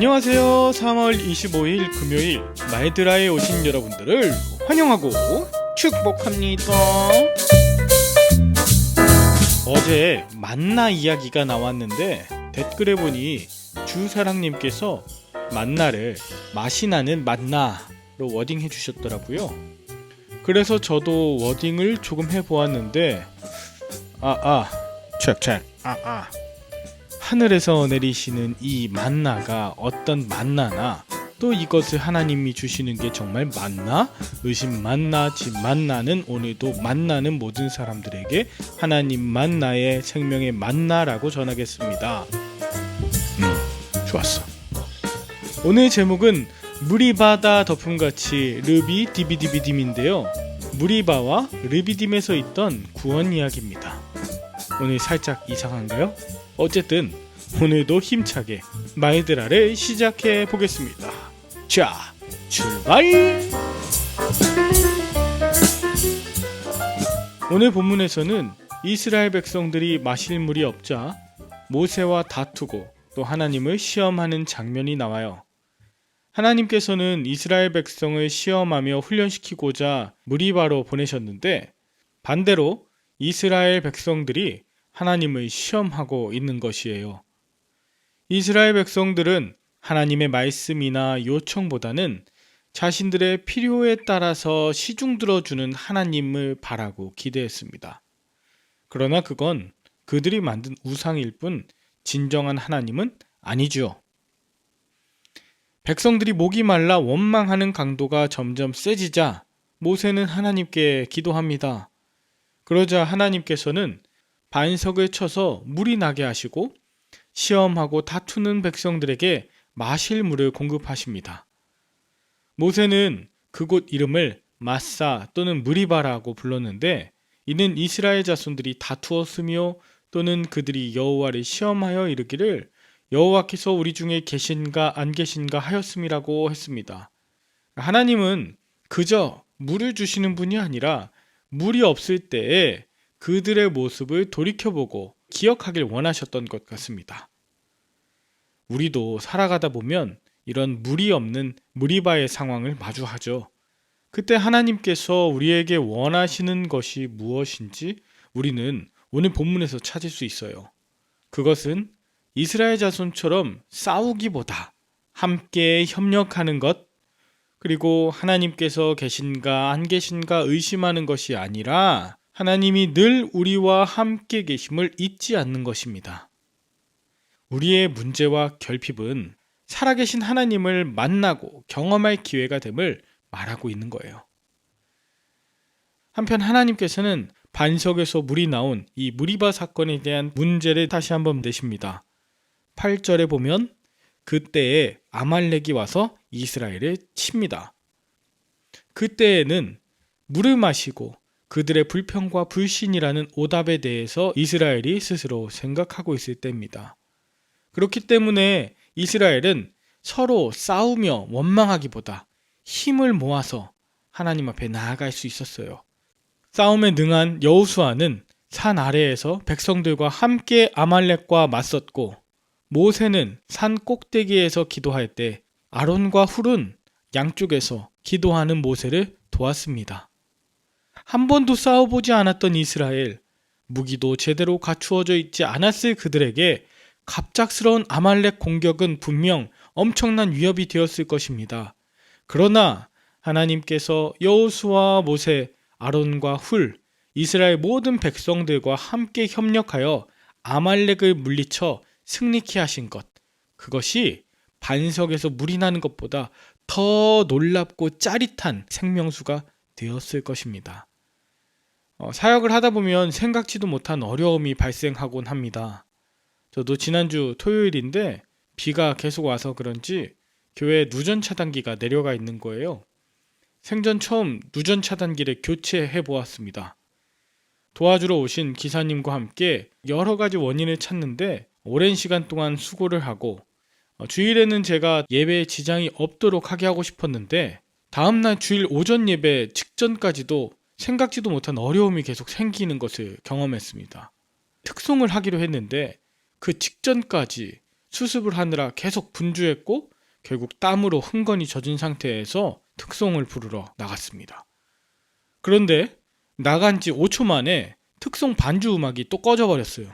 안녕하세요. 3월 25일 금요일 마이드라에 오신 여러분들을 환영하고 축복합니다. 어제 만나 이야기가 나왔는데 댓글에 보니 주사랑님께서 만나를 맛이 나는 만나로 워딩해 주셨더라고요. 그래서 저도 워딩을 조금 해보았는데 아아 체크 아아 하늘에서 내리시는 이 만나가 어떤 만나나 또 이것을 하나님이 주시는 게 정말 맞나? 의심 만나, 집 만나는 오늘도 만나는 모든 사람들에게 하나님 만나의 생명의 만나라고 전하겠습니다. 음, 좋았어. 오늘 제목은 무리바다 덮음같이 르비 디비디비딤인데요. 무리바와 르비딤에서 있던 구원 이야기입니다. 오늘 살짝 이상한가요? 어쨌든 오늘도 힘차게 마이드라를 시작해 보겠습니다. 자, 출발! 오늘 본문에서는 이스라엘 백성들이 마실 물이 없자 모세와 다투고 또 하나님을 시험하는 장면이 나와요. 하나님께서는 이스라엘 백성을 시험하며 훈련시키고자 무리바로 보내셨는데 반대로 이스라엘 백성들이 하나님을 시험하고 있는 것이에요. 이스라엘 백성들은 하나님의 말씀이나 요청보다는 자신들의 필요에 따라서 시중 들어주는 하나님을 바라고 기대했습니다. 그러나 그건 그들이 만든 우상일 뿐 진정한 하나님은 아니죠. 백성들이 목이 말라 원망하는 강도가 점점 세지자 모세는 하나님께 기도합니다. 그러자 하나님께서는 반석을 쳐서 물이 나게 하시고 시험하고 다투는 백성들에게 마실 물을 공급하십니다. 모세는 그곳 이름을 마사 또는 무리바라고 불렀는데 이는 이스라엘 자손들이 다투었으며 또는 그들이 여호와를 시험하여 이르기를 여호와께서 우리 중에 계신가 안 계신가 하였음이라고 했습니다. 하나님은 그저 물을 주시는 분이 아니라 물이 없을 때에 그들의 모습을 돌이켜보고 기억하길 원하셨던 것 같습니다. 우리도 살아가다 보면 이런 물이 없는 무리바의 상황을 마주하죠. 그때 하나님께서 우리에게 원하시는 것이 무엇인지 우리는 오늘 본문에서 찾을 수 있어요. 그것은 이스라엘 자손처럼 싸우기보다 함께 협력하는 것, 그리고 하나님께서 계신가 안 계신가 의심하는 것이 아니라 하나님이 늘 우리와 함께 계심을 잊지 않는 것입니다. 우리의 문제와 결핍은 살아계신 하나님을 만나고 경험할 기회가 됨을 말하고 있는 거예요. 한편 하나님께서는 반석에서 물이 나온 이 무리바 사건에 대한 문제를 다시 한번 내십니다. 8절에 보면 그때에 아말렉이 와서 이스라엘을 칩니다. 그때에는 물을 마시고 그들의 불평과 불신이라는 오답에 대해서 이스라엘이 스스로 생각하고 있을 때입니다. 그렇기 때문에 이스라엘은 서로 싸우며 원망하기보다 힘을 모아서 하나님 앞에 나아갈 수 있었어요. 싸움에 능한 여우수아는 산 아래에서 백성들과 함께 아말렉과 맞섰고 모세는 산 꼭대기에서 기도할 때 아론과 훌은 양쪽에서 기도하는 모세를 도왔습니다. 한 번도 싸워보지 않았던 이스라엘, 무기도 제대로 갖추어져 있지 않았을 그들에게 갑작스러운 아말렉 공격은 분명 엄청난 위협이 되었을 것입니다. 그러나 하나님께서 여호수와 모세, 아론과 훌, 이스라엘 모든 백성들과 함께 협력하여 아말렉을 물리쳐 승리케 하신 것. 그것이 반석에서 물이 나는 것보다 더 놀랍고 짜릿한 생명수가 되었을 것입니다. 어, 사역을 하다 보면 생각지도 못한 어려움이 발생하곤 합니다. 저도 지난주 토요일인데 비가 계속 와서 그런지 교회 누전 차단기가 내려가 있는 거예요. 생전 처음 누전 차단기를 교체해 보았습니다. 도와주러 오신 기사님과 함께 여러 가지 원인을 찾는데 오랜 시간 동안 수고를 하고 어, 주일에는 제가 예배에 지장이 없도록 하게 하고 싶었는데 다음날 주일 오전 예배 직전까지도 생각지도 못한 어려움이 계속 생기는 것을 경험했습니다. 특송을 하기로 했는데 그 직전까지 수습을 하느라 계속 분주했고 결국 땀으로 흥건히 젖은 상태에서 특송을 부르러 나갔습니다. 그런데 나간 지 5초 만에 특송 반주 음악이 또 꺼져버렸어요.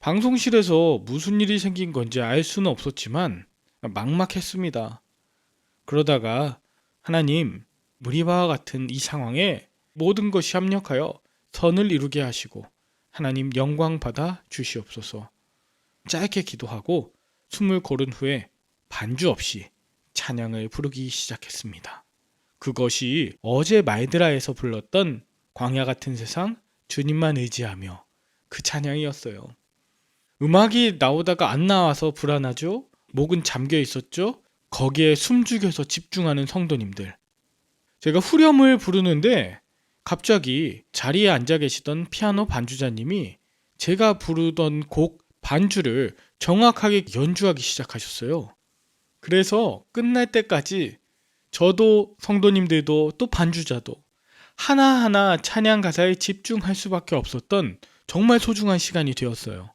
방송실에서 무슨 일이 생긴 건지 알 수는 없었지만 막막했습니다. 그러다가 하나님, 무리바와 같은 이 상황에 모든 것이 합력하여 선을 이루게 하시고 하나님 영광 받아 주시옵소서. 짧게 기도하고 숨을 고른 후에 반주 없이 찬양을 부르기 시작했습니다. 그것이 어제 말드라에서 불렀던 광야 같은 세상 주님만 의지하며 그 찬양이었어요. 음악이 나오다가 안 나와서 불안하죠? 목은 잠겨 있었죠? 거기에 숨죽여서 집중하는 성도님들. 제가 후렴을 부르는데 갑자기 자리에 앉아 계시던 피아노 반주자님이 제가 부르던 곡 반주를 정확하게 연주하기 시작하셨어요. 그래서 끝날 때까지 저도 성도님들도 또 반주자도 하나하나 찬양 가사에 집중할 수밖에 없었던 정말 소중한 시간이 되었어요.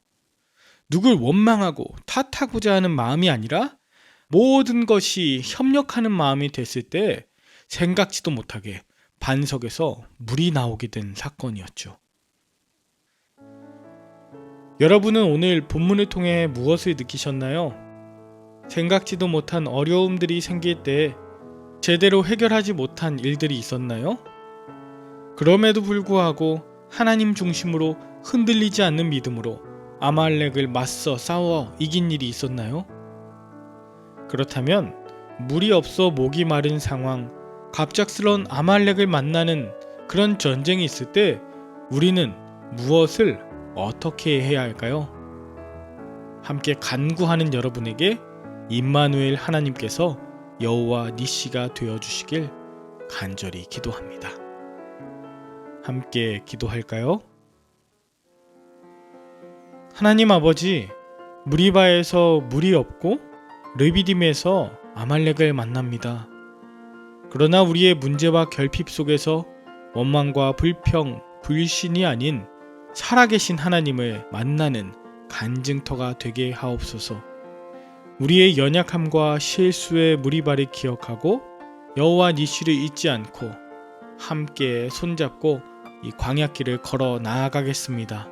누굴 원망하고 탓하고자 하는 마음이 아니라 모든 것이 협력하는 마음이 됐을 때 생각지도 못하게 반석에서 물이 나오게 된 사건이었죠. 여러분은 오늘 본문을 통해 무엇을 느끼셨나요? 생각지도 못한 어려움들이 생길 때 제대로 해결하지 못한 일들이 있었나요? 그럼에도 불구하고 하나님 중심으로 흔들리지 않는 믿음으로 아말렉을 맞서 싸워 이긴 일이 있었나요? 그렇다면 물이 없어 목이 마른 상황, 갑작스러운 아말렉을 만나는 그런 전쟁이 있을 때 우리는 무엇을 어떻게 해야 할까요? 함께 간구하는 여러분에게 임마누엘 하나님께서 여호와 니시가 되어 주시길 간절히 기도합니다. 함께 기도할까요? 하나님 아버지, 무리바에서 물이 없고 르비딤에서 아말렉을 만납니다. 그러나 우리의 문제와 결핍 속에서 원망과 불평, 불신이 아닌 살아계신 하나님을 만나는 간증터가 되게 하옵소서. 우리의 연약함과 실수의 무리바를 기억하고 여호와 니시를 잊지 않고 함께 손잡고 이 광야길을 걸어 나아가겠습니다.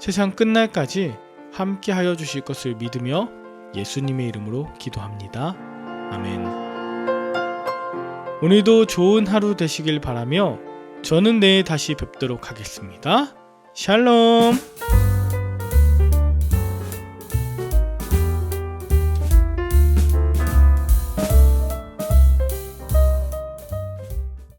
세상 끝날까지 함께 하여 주실 것을 믿으며 예수님의 이름으로 기도합니다. 아멘. 오늘도 좋은 하루 되시길 바라며 저는 내일 다시 뵙도록 하겠습니다. 샬롬!